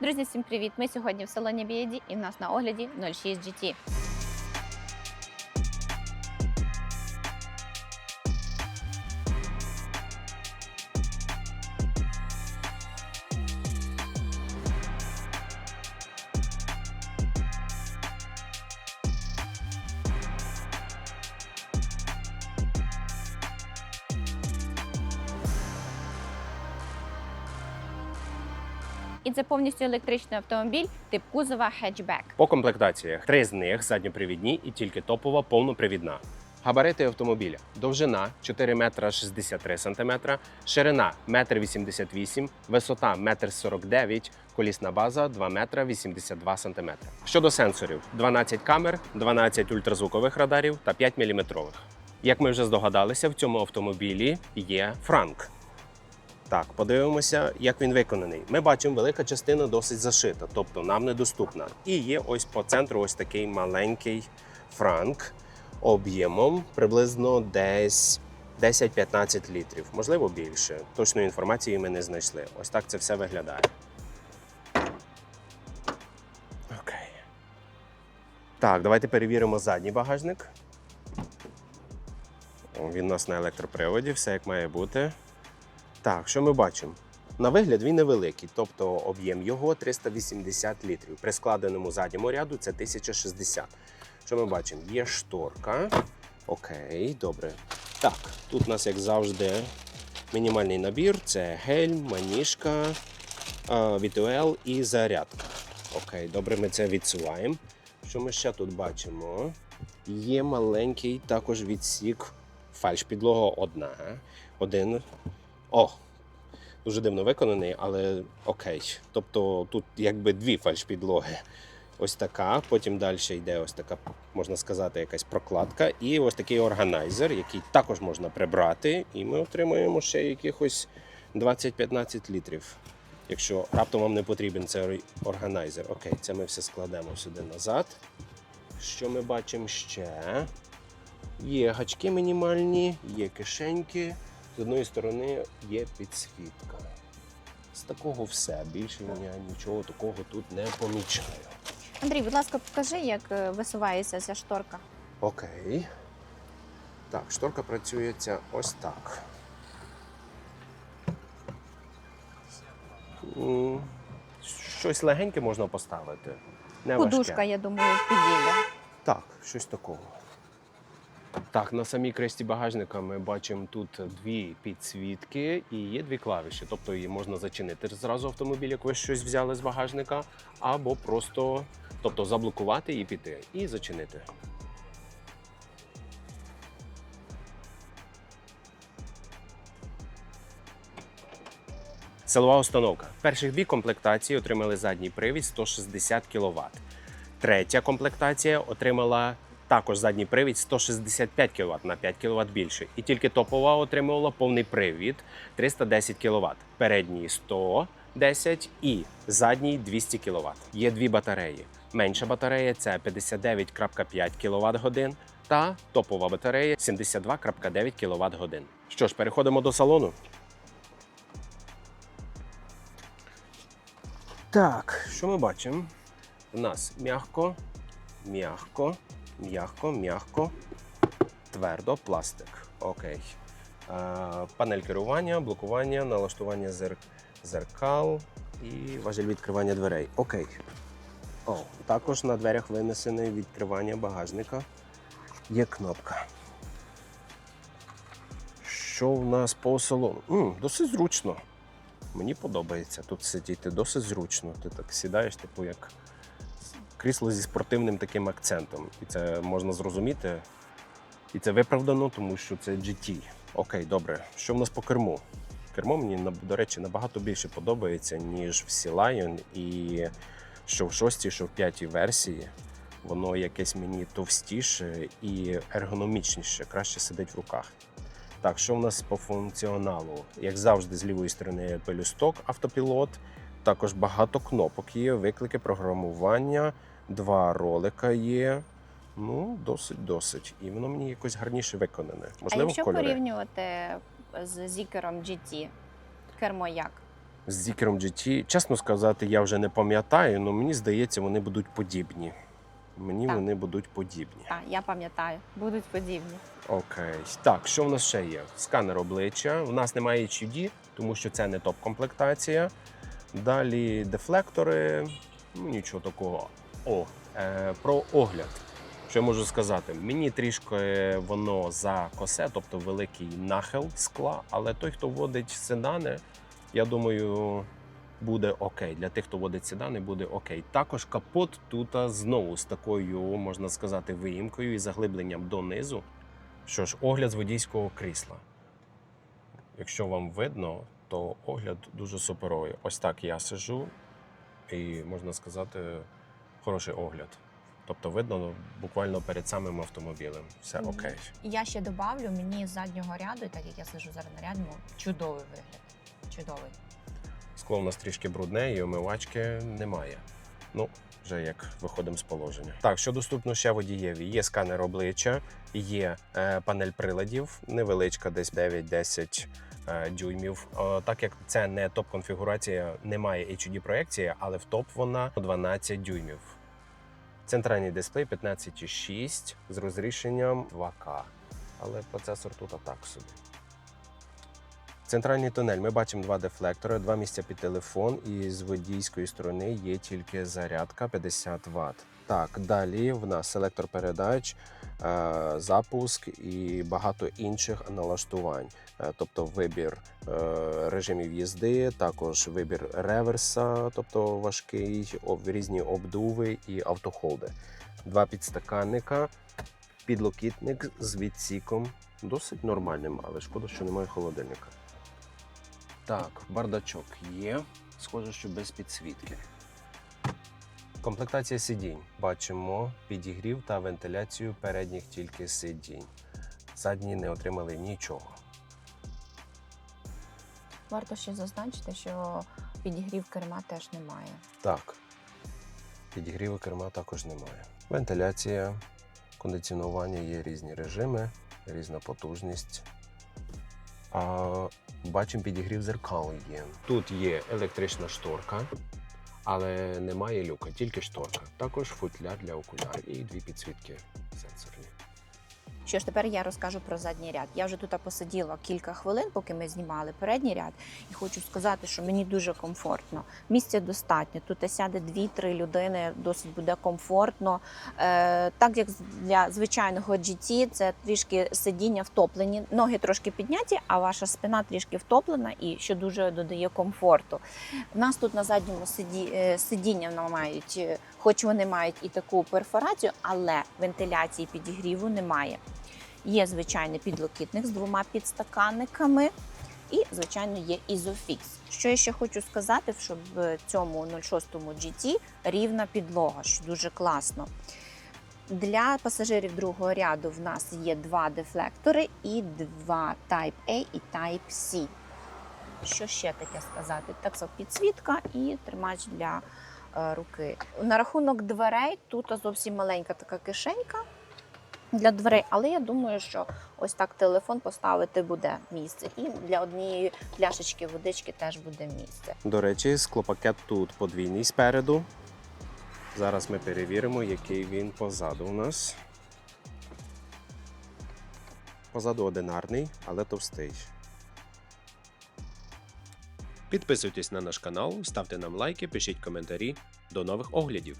Друзі, всім привіт! Ми сьогодні в салоні BID і в нас на огляді 06 GT. І це повністю електричний автомобіль тип кузова хетчбек. По комплектаціях три з них задньопривідні і тільки топова повнопривідна. Габарити автомобіля: довжина 4 метра 63 сантиметра, ширина 1 88 висота 1 49 колісна база 2 метра 82 сантиметри. Щодо сенсорів: 12 камер, 12 ультразвукових радарів та 5 міліметрових. Як ми вже здогадалися, в цьому автомобілі є франк. Так, подивимося, як він виконаний. Ми бачимо, велика частина досить зашита, тобто нам недоступна. І є ось по центру ось такий маленький франк об'ємом приблизно десь 10-15 літрів, можливо більше. Точної інформації ми не знайшли. Ось так це все виглядає. Окей. Так, давайте перевіримо задній багажник. Він у нас на електроприводі, все як має бути. Так, що ми бачимо? На вигляд він невеликий, тобто об'єм його 380 літрів. При складеному задньому ряду це 1060. Що ми бачимо? Є шторка. Окей, добре. Так, тут у нас, як завжди, мінімальний набір: це гельм, маніжка, VTL і зарядка. Окей, добре, ми це відсуваємо. Що ми ще тут бачимо? Є маленький також відсік. Фальш підлога одна. Один о, дуже дивно виконаний, але окей. Тобто тут якби дві фальшпідлоги. Ось така, потім далі йде ось така, можна сказати, якась прокладка, і ось такий органайзер, який також можна прибрати, і ми отримуємо ще якихось 20-15 літрів. Якщо раптом вам не потрібен цей органайзер. Окей, це ми все складемо сюди назад. Що ми бачимо ще? Є гачки мінімальні, є кишеньки. З одної сторони є підсвітка. З такого все. Більше я нічого такого тут не помічаю. Андрій, будь ласка, покажи, як е, висувається ця шторка. Окей. Так, шторка працюється ось так. Щось легеньке можна поставити. Не Подушка, важке. я думаю, підійде. Так, щось такого. Так, на самій кресті багажника ми бачимо тут дві підсвітки і є дві клавіші. Тобто її можна зачинити зразу автомобіль, як ви щось взяли з багажника, або просто тобто, заблокувати і піти, і зачинити. Силова установка. Перших дві комплектації отримали задній привід 160 кВт. Третя комплектація отримала також задній привід 165 кВт на 5 кВт більше. І тільки топова отримувала повний привід 310 кВт. Передній 110 і задній 200 кВт. Є дві батареї. Менша батарея це 59,5 кВт годин та топова батарея 72,9 кВт годин. Що ж, переходимо до салону. Так, що ми бачимо? У нас м'яко, м'яко, м'яко, м'яко, твердо, пластик. Окей. Е, панель керування, блокування, налаштування зер... зеркал і важель відкривання дверей. Окей. О, також на дверях винесене відкривання багажника. Є кнопка. Що в нас по салону? М, досить зручно. Мені подобається тут сидіти досить зручно. Ти так сідаєш, типу, як крісло зі спортивним таким акцентом. І це можна зрозуміти. І це виправдано, тому що це GT. Окей, добре. Що в нас по керму? Кермо мені, до речі, набагато більше подобається, ніж в Sea Lion. І що в шостій, що в п'ятій версії. Воно якесь мені товстіше і ергономічніше, краще сидить в руках. Так, що в нас по функціоналу? Як завжди, з лівої сторони пелюсток, автопілот. Також багато кнопок є, виклики, програмування, два ролика є. Ну, досить, досить. І воно мені якось гарніше виконане. а Можливо, якщо кольори. порівнювати з зікером GT, кермо як? з Зікером GT. Чесно сказати, я вже не пам'ятаю, але мені здається, вони будуть подібні. Мені Так. вони будуть подібні. Так, я пам'ятаю, будуть подібні. Окей. Так, що в нас ще є? Сканер обличчя. У нас немає HUD, тому що це не топ-комплектація. Далі дефлектори. Ну, нічого такого. О, е, про огляд. Що я можу сказати? Мені трішки воно за косе, тобто великий нахил скла, але той, хто водить седани, я думаю, буде окей. Для тих, хто водить седани, буде окей. Також капот тут знову з такою, можна сказати, виїмкою і заглибленням донизу. Що ж, огляд з водійського крісла. Якщо вам видно, то огляд дуже суперовий. Ось так я сижу, і можна сказати, хороший огляд. Тобто видно ну, буквально перед самим автомобілем. Все Мгм. окей. Я ще добавлю, мені з заднього ряду, так як я сижу зараз на рядному, чудовий вигляд. Чудовий. Скло у нас трішки брудне і омивачки немає. Ну, вже як виходимо з положення. Так, що доступно ще водієві? Є сканер обличчя, є е, панель приладів, невеличка, десь 9-10 е, дюймів. Е, так як це не топ-конфігурація, немає HUD проекції, але в топ вона 12 дюймів. Центральний дисплей 15,6 з розрішенням 2К. Але процесор тут так собі. Центральний тунель. Ми бачимо два дефлектори, два місця під телефон, і з водійської сторони є тільки зарядка 50 Вт. Так, далі в нас селектор передач, е, запуск і багато інших налаштувань. Е, Тобто вибір е, режимів їзди, також вибір реверса, тобто важкий, різні обдуви і автохолди. Два підстаканника, підлокітник з відсіком, досить нормальним, але шкода, що немає холодильника. Так, бардачок є. Схоже, що без підсвітки. Комплектація сидінь. Бачимо підігрів та вентиляцію передніх тільки сидінь. Задні не отримали нічого. Варто ще зазначити, що підігрів керма теж немає. Так. Підігріву керма також немає. Вентиляція, кондиціонування є різні режими, різна потужність. А, бачимо підігрів зеркал є. Тут є електрична шторка, але немає люка, тільки шторка. Також футляр для окулярів і дві підсвітки сенсорні. Що ж, тепер я розкажу про задній ряд. Я вже тут посиділа кілька хвилин, поки ми знімали передній ряд, і хочу сказати, що мені дуже комфортно. Місця достатньо. Тут сяде 2-3 людини, досить буде комфортно. Е, так як для звичайного GT, це трішки сидіння втоплені, ноги трошки підняті, а ваша спина трішки втоплена, і що дуже додає комфорту. У нас тут на задньому сиді, е, сидіння мають, е, хоч вони мають і таку перфорацію, але вентиляції підігріву немає. Є звичайний підлокітник з двома підстаканниками. І, звичайно, є ізофікс. Що я ще хочу сказати, що в цьому 06 GT рівна підлога, що дуже класно. Для пасажирів другого ряду в нас є два дефлектори і два Type A і Type C. Що ще таке сказати? Так підсвітка і тримач для е, руки. На рахунок дверей тут зовсім маленька така кишенька для дверей, але я думаю, що ось так телефон поставити буде місце. І для однієї пляшечки водички теж буде місце. До речі, склопакет тут подвійний спереду. Зараз ми перевіримо, який він позаду у нас. Позаду одинарний, але товстий. Підписуйтесь на наш канал, ставте нам лайки, пишіть коментарі. До нових оглядів!